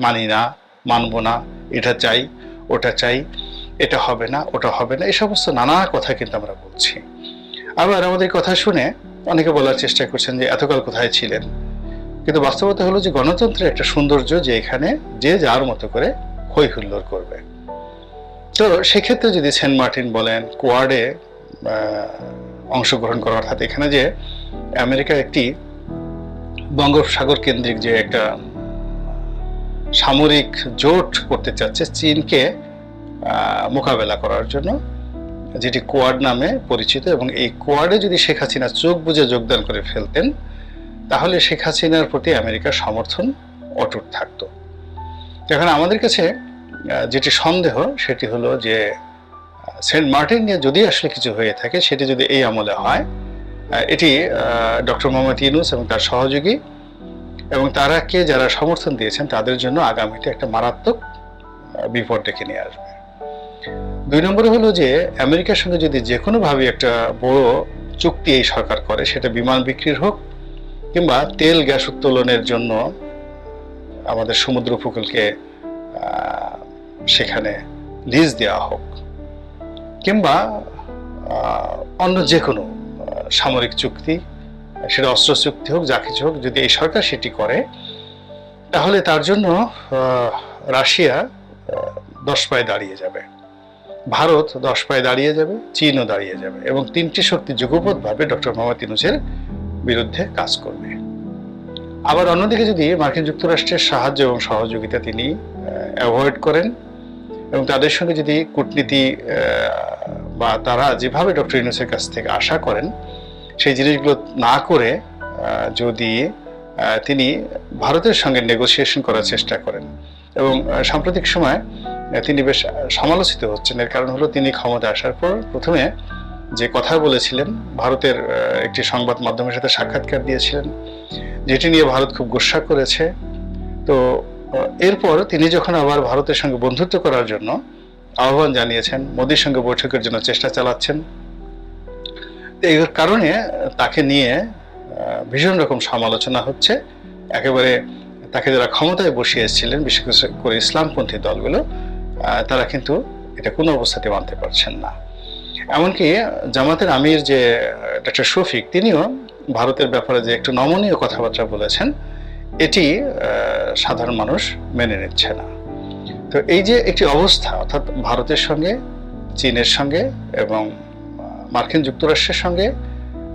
মানি না, মানব না, এটা চাই, ওটা চাই, এটা হবে না, ওটা হবে না, এই সমস্ত নানা কথা কিন্তু আমরা বলছি। আবার আমাদের কথা শুনে অনেকে বলার চেষ্টা করছেন যে এতকাল কোথায় ছিলেন? কিন্তু বাস্তবতা হলো যে, গণতন্ত্রের একটা সৌন্দর্য যে এখানে যে যার মতো করে হই হুল্লোড় করবে। তো সেক্ষেত্রে যদি সেন্ট মার্টিন বলেন কোয়ার্ডে অংশগ্রহণ করা, অর্থাৎ এখানে যে আমেরিকা একটি বঙ্গোপসাগর কেন্দ্রিক যে একটা সামরিক জোট করতে চাচ্ছে চীনকে মোকাবেলা করার জন্য, যেটি কোয়াড নামে পরিচিত এবং এই কোয়াডে যদি শেখ হাসিনা চোখ বুজে যোগদান করে ফেলতেন, তাহলে শেখ হাসিনার প্রতি আমেরিকার সমর্থন অটুট থাকত। এখন আমাদের কাছে যেটি সন্দেহ, সেটি হলো যে সেন্ট মার্টিন নিয়ে যদি আসলে কিছু হয়ে থাকে, সেটি যদি এই আমলে হয় এটি ডক্টর মোহাম্মদ ইউনুস এবং তার সহযোগী এবং তারাকে যারা সমর্থন দিয়েছেন, তাদের জন্য আগামীতে একটা মারাত্মক বিপদ ডেকে নিয়ে আসবে। দুই নম্বরে হলো যে, আমেরিকার সঙ্গে যদি যে কোনোভাবে একটা বড় চুক্তি এই সরকার করে, সেটা বিমান বিক্রির হোক কিংবা তেল গ্যাস উত্তোলনের জন্য আমাদের সমুদ্র উপকূলকে সেখানে লিজ দেওয়া হোক কিংবা অন্য যে কোনো সামরিক চুক্তি সেটা অস্ত্র চুক্তি হোক, যা কিছু হোক, যদি এই সরকার সেটি করে, তাহলে তার জন্য রাশিয়া দশ পায়ে দাঁড়িয়ে যাবে। ভারত দশ পায়ে দাঁড়িয়ে যাবে, চীনও দাঁড়িয়ে যাবে এবং তিনটি শক্তি যুগপৎভাবে ডক্টর মোহাম্মদ ইউনুসের বিরুদ্ধে কাজ করবে। আবার অন্যদিকে যদি মার্কিন যুক্তরাষ্ট্রের সাহায্য এবং সহযোগিতা তিনি অ্যাভয়েড করেন এবং তাদের সঙ্গে যদি কূটনীতি বা তারা যেভাবে ডক্টর ইউনুসের কাছ থেকে আশা করেন সেই জিনিসগুলো না করে যদি তিনি ভারতের সঙ্গে নেগোসিয়েশন করার চেষ্টা করেন। এবং সাম্প্রতিক সময় তিনি বেশ সমালোচিত হচ্ছেন। এর কারণ হলো তিনি ক্ষমতা আসার পর প্রথমে যে কথা বলেছিলেন, ভারতের একটি সংবাদ মাধ্যমের সাথে সাক্ষাৎকার দিয়েছিলেন, যেটি নিয়ে ভারত খুব গোসা করেছে। তো এরপর তিনি যখন আবার ভারতের সঙ্গে বন্ধুত্ব করার জন্য আহ্বান জানিয়েছেন, মোদীর সঙ্গে বৈঠকের জন্য চেষ্টা চালাচ্ছেন এই কারণে তাকে নিয়ে ভীষণ রকম সমালোচনা হচ্ছে। একেবারে তাকে যারা ক্ষমতায় বসিয়ে এসেছিলেন, বিশেষ করে ইসলামপন্থী দলগুলো তারা কিন্তু এটা কোনো অবস্থাতে মানতে পারছেন না। এমনকি জামাতের আমির যে ডক্টর শফিক, তিনিও ভারতের ব্যাপারে যে একটু নমনীয় কথাবার্তা বলেছেন, এটি সাধারণ মানুষ মেনে নিচ্ছে না। তো এই যে একটি অবস্থা, অর্থাৎ ভারতের সঙ্গে, চীনের সঙ্গে এবং মার্কিন যুক্তরাষ্ট্রের সঙ্গে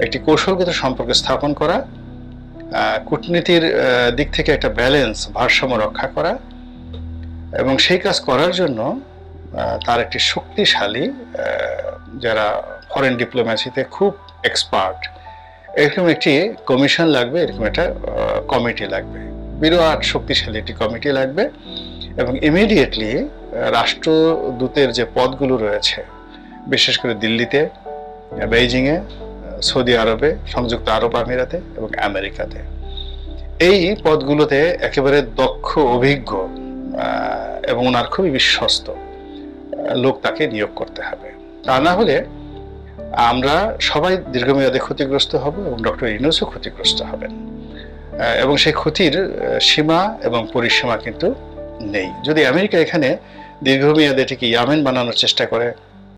একটি কৌশলগত সম্পর্ক স্থাপন করা কূটনীতির দিক থেকে একটা ব্যালেন্স, ভারসাম্য রক্ষা করা এবং সেই কাজ করার জন্য তার একটি শক্তিশালী যারা ফরেন ডিপ্লোম্যাসিতে খুব এক্সপার্ট এরকম একটি কমিশন লাগবে, এরকম একটা কমিটি লাগবে। বিরাট শক্তিশালী একটি কমিটি লাগবে এবং ইমিডিয়েটলি রাষ্ট্রদূতের যে পদগুলো রয়েছে, বিশেষ করে দিল্লিতে বেইজিংয়ে সৌদি আরবে, সংযুক্ত আরব আমিরাতে এবং আমেরিকাতে। এই পদগুলোতে একেবারে দক্ষ, অভিজ্ঞ এবং ওনার খুবই বিশ্বস্ত লোক তাকে নিয়োগ করতে হবে। তা না হলে আমরা সবাই দীর্ঘমেয়াদে ক্ষতিগ্রস্ত হব এবং ডক্টর ইউনুসও ক্ষতিগ্রস্ত হবেন। এবং সেই ক্ষতির সীমা এবং পরিসীমা কিন্তু নেই। যদি আমেরিকা এখানে দীর্ঘমেয়াদে এটিকে ইয়ামেন বানানোর চেষ্টা করে